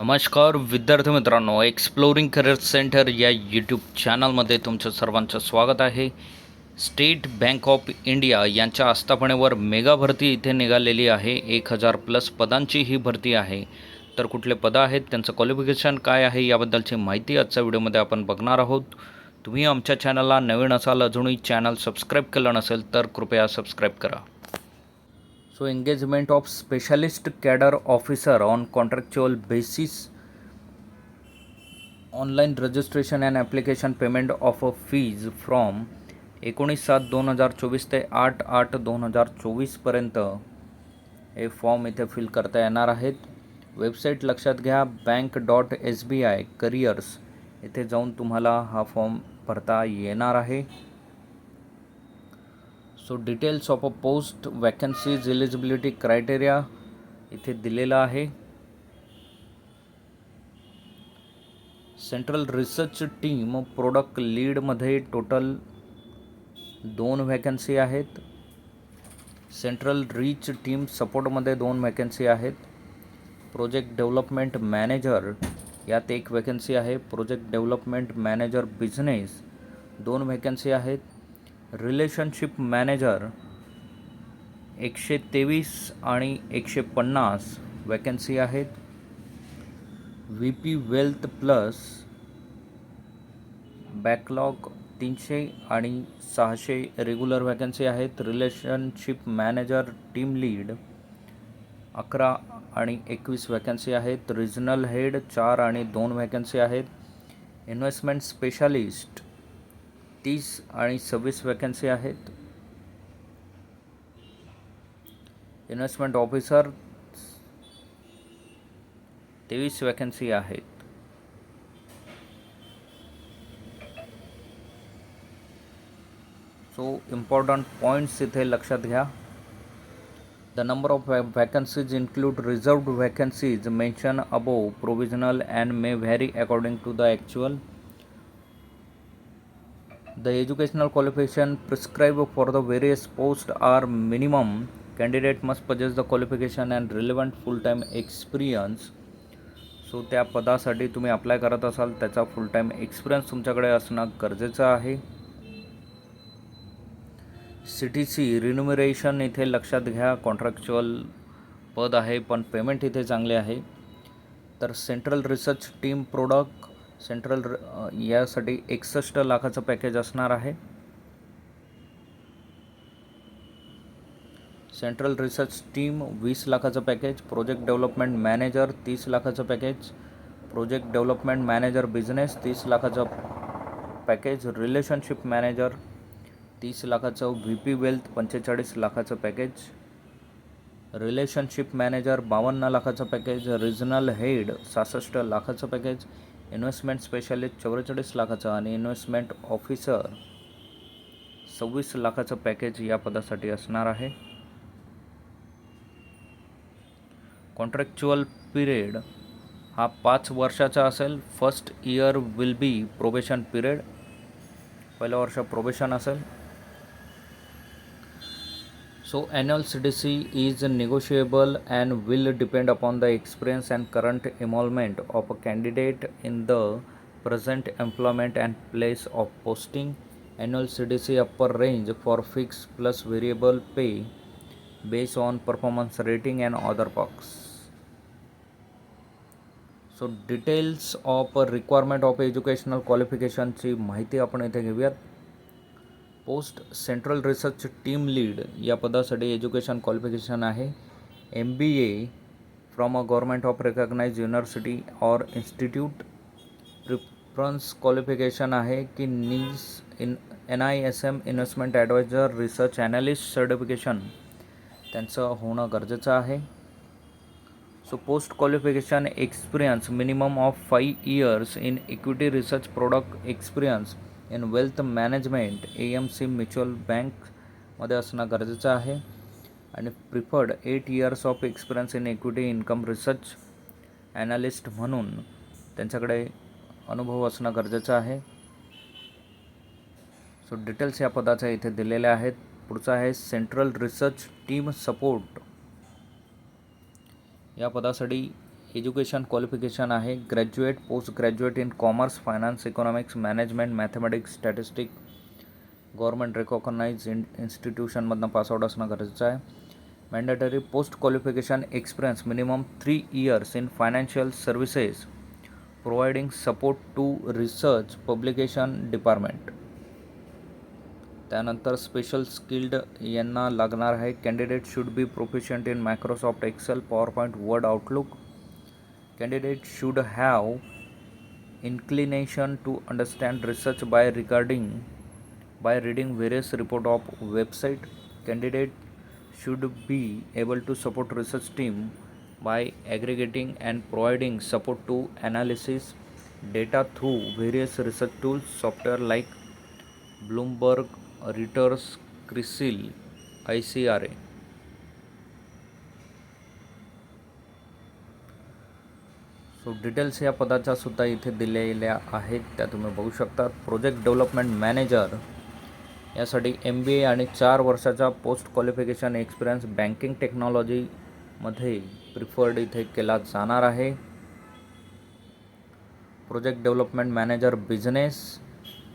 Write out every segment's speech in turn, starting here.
नमस्कार विद्यार्थी मित्रांनो एक्सप्लोरिंग करिअर सेंटर या यूट्यूब चॅनलमध्ये तुमचं सर्वांचं स्वागत आहे. स्टेट बँक ऑफ इंडिया यांच्या आस्थापनेवर मेगा भरती इथे निघालेली आहे. एक हजार प्लस पदांची ही भरती आहे. तर कुठले पदं आहेत त्यांचं क्वालिफिकेशन काय आहे याबद्दलची माहिती आजच्या व्हिडिओमध्ये आपण बघणार आहोत. तुम्ही आमच्या चॅनलला नवीन असाल अजूनही चॅनल सबस्क्राईब केलं नसेल तर कृपया सबस्क्राईब करा. So engagement of specialist cadre officer on contractual basis. Online registration and application payment of a fees from एकोणीस सात दोन हजार चोवीस ते आठ आठ दोन हजार चोवीसपर्यंत हे फॉर्म इथे फिल करता येणार आहेत. वेबसाईट लक्षात घ्या bank dot S B I careers इथे जाऊन तुम्हाला हा फॉर्म भरता येणार आहे. So details of a post vacancies eligibility criteria इथे दिलेला आहे. सेंट्रल रिसर्च टीम प्रोडक्ट लीडमध्ये टोटल दोन व्हॅकन्सी आहेत. सेंट्रल रीच टीम सपोर्टमध्ये दोन व्हॅकन्सी आहेत. प्रोजेक्ट डेव्हलपमेंट मॅनेजर यात एक वॅकन्सी आहे. प्रोजेक्ट डेव्हलपमेंट मॅनेजर बिझनेस दोन व्हॅकन्सी आहेत. रिलेशनशिप मॅनेजर एकशे तेवीस आणि एकशे पन्नास वॅकन्सी आहेत. V P wealth plus backlog तीनशे आणि सहाशे रेग्युलर वॅकन्सी आहेत. रिलेशनशिप मॅनेजर टीम लीड अकरा आणि एकवीस वॅकन्सी आहेत. रिजनल हेड चार आणि दोन वॅकन्सी आहेत. इन्व्हेस्टमेंट स्पेशालिस्ट तीस आणि सव्वीस वॅकन्सी आहेत. इन्व्हेस्टमेंट ऑफिसर तेवीस वॅकन्सी आहेत. सो इम्पॉर्टंट पॉईंट्स इथे लक्षात घ्या. The number of vacancies include reserved vacancies mention above provisional and may vary according to the actual The educational qualification prescribed for the various posts are minimum. Candidate must possess the qualification and relevant full-time experience. So त्या पदासाठी तुम्ही apply करत असाल त्याचा full time experience तुमच्याकडे असणं गरजेचं आहे सी टी सी रिन्युमरेशन इथे लक्षात घ्या कॉन्ट्रॅक्च्युअल पद आहे पण पेमेंट इथे चांगले आहे तर central research team product central यासाठी एकसष्ट लाखाचं पॅकेज असणार आहे. सेंट्रल रिसर्च टीम वीस लाखाचं पॅकेज प्रोजेक्ट डेव्हलपमेंट मॅनेजर तीस लाखाचं package project development manager business तीस लाखाचं पॅकेज रिलेशनशिप मॅनेजर तीस लाखाचं व्ही पी वेल्थ पंचेचाळीस लाखाचं पॅकेज रिलेशनशिप मॅनेजर बावन्न लाखाचं पॅकेज रिजनल हेड सहासष्ट लाखाचं पॅकेज इन्व्हेस्टमेंट स्पेशालिस्ट चौवेचाळीस लाखाचं आणि इन्व्हेस्टमेंट ऑफिसर सव्वीस लाखाचं पॅकेज या पदासाठी असणार आहे. कॉन्ट्रॅक्च्युअल पिरियड हा पाच वर्षाचा असेल. First year will be probation period. पहिल्या वर्ष प्रोबेशन असेल. So annual CDC is negotiable and will depend upon the experience and current emolument of a candidate in the present employment and place of posting. Annual CDC upper range for fixed plus variable pay based on performance rating and other perks. So details of requirement of educational क्वालिफिकेशनची माहिती आपण इथे घेऊयात post central research team lead या पदासाठी education qualification आहे. M B A from a government of recognise university or institute preference qualification आहे की needs in N I S M investment adviser research analyst certification त्यांचं होणं गरजेचं आहे. So post qualification experience minimum of five years in equity research product experience in wealth management A M C mutual बँकमध्ये असणं गरजेचं आहे. आणि preferred eight years of experience in equity income research analyst म्हणून त्यांच्याकडे अनुभव असणं गरजेचं आहे. सो डिटेल्स या पदाच्या इथे दिलेल्या आहेत. पुढचं आहे सेंट्रल रिसर्च टीम सपोर्ट या पदासाठी एज्युकेशन क्वालिफिकेशन आहे. Graduate post graduate in commerce finance economics management mathematics statistic. Government recognise in इन्स्टिट्यूशनमधनं pass out असणं गरजेचं आहे. Mandatory post qualification experience minimum three years in financial services providing support to research publication department त्यानंतर special skilled यांना लागणार आहे. Candidate should be proficient in Microsoft Excel PowerPoint Word Outlook Candidate should have inclination to understand research by regarding by reading various report of website. Candidate should be able to support research team by aggregating and providing support to analysis data through various research tools software like bloomberg reuters crisil icra so details या पदाच्या सुद्धा इथे दिलेल्या आहेत. त्या तुम्ही बघू शकता प्रोजेक्ट डेव्हलपमेंट मॅनेजर यासाठी एम बी ए आणि चार वर्षाचा पोस्ट क्वालिफिकेशन एक्सपिरियन्स बँकिंग टेक्नॉलॉजीमध्ये प्रिफर्ड इथे केला जाणार आहे. Project development manager business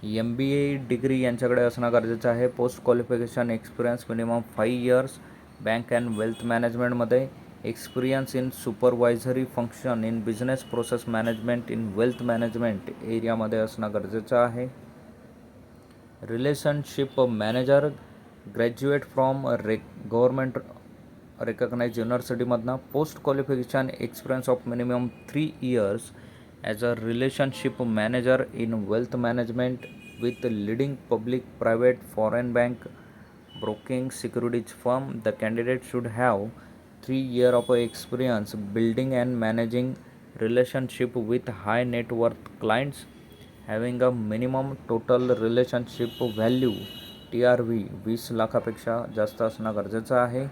M B A degree यांच्याकडे असणं गरजेचं आहे. Post qualification experience minimum five years bank and wealth मॅनेजमेंटमध्ये experience in supervisory function in business process management in wealth management एरियामध्ये असणं गरजेचं आहे. रिलेशनशिप मॅनेजर ग्रॅज्युएट फ्रॉम रे government recognise युनिव्हर्सिटीमधनं post qualification experience of minimum three years as a relationship manager in wealth management with leading public private foreign bank broking securities firm the candidate should have three year of experience building and managing relationship with high net worth clients having a minimum total relationship value T R V वीस लाखापेक्षा जास्त असणं गरजेचं आहे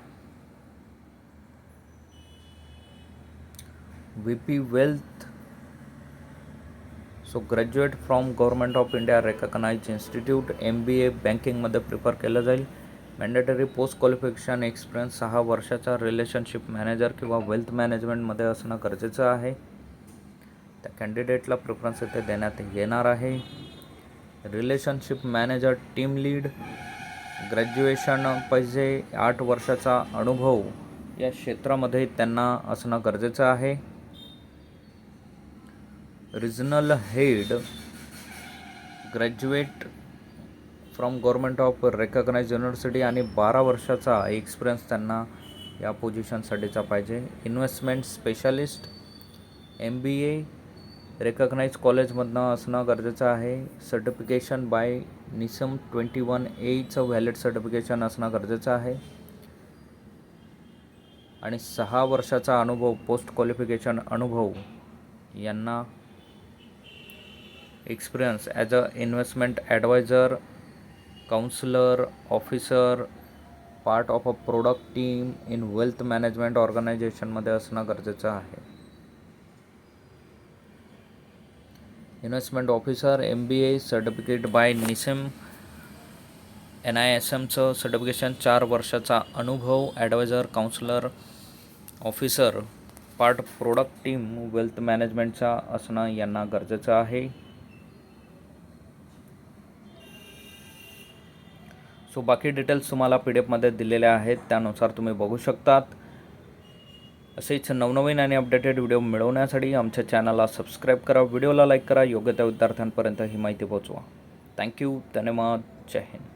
V P wealth so graduate from government of India recognise institute M B A बँकिंगमध्ये prefer केलं जाईल mandatory post qualification experience सहा वर्षाचा रिलेशनशिप मॅनेजर किंवा वेल्थ मॅनेजमेंटमध्ये असणं गरजेचं आहे. त्या कॅन्डिडेटला प्रिफरन्स इथे देण्यात येणार आहे. Relationship manager team lead graduation पाहिजे आठ वर्षाचा अनुभव या क्षेत्रामध्ये त्यांना असणं गरजेचं आहे. Regional head graduate from government of recognise university आणि बारा वर्षाचा एक्सपिरियन्स त्यांना या पोझिशनसाठीचा पाहिजे. Investment specialist M B A recognise कॉलेजमधनं असणं गरजेचं आहे. Certification by NISM twenty one एचं व्हॅलिड सर्टिफिकेशन असणं गरजेचं आहे. आणि सहा वर्षाचा अनुभव पोस्ट क्वालिफिकेशन अनुभव यांना experience as a investment adviser counsellor officer part of a product team in wealth management ऑर्गनायझेशनमध्ये असणं गरजेचं आहे. Investment officer M B A certificate by NISM N I S एमचं certification चार वर्षाचा अनुभव adviser counsellor officer part product team wealth मॅनेजमेंटचा असणं यांना गरजेचं आहे. सो बाकी डिटेल्स तुम्हाला पी डी एफमध्ये दिलेल्या आहेत त्यानुसार तुम्ही बघू शकतात. असेच नवनवीन आणि अपडेटेड व्हिडिओ मिळवण्यासाठी आमच्या चॅनलला सबस्क्राईब करा व्हिडिओला लाईक करा योग्य त्या विद्यार्थ्यांपर्यंत ही माहिती पोहोचवा. थँक्यू धन्यवाद जय हिंद.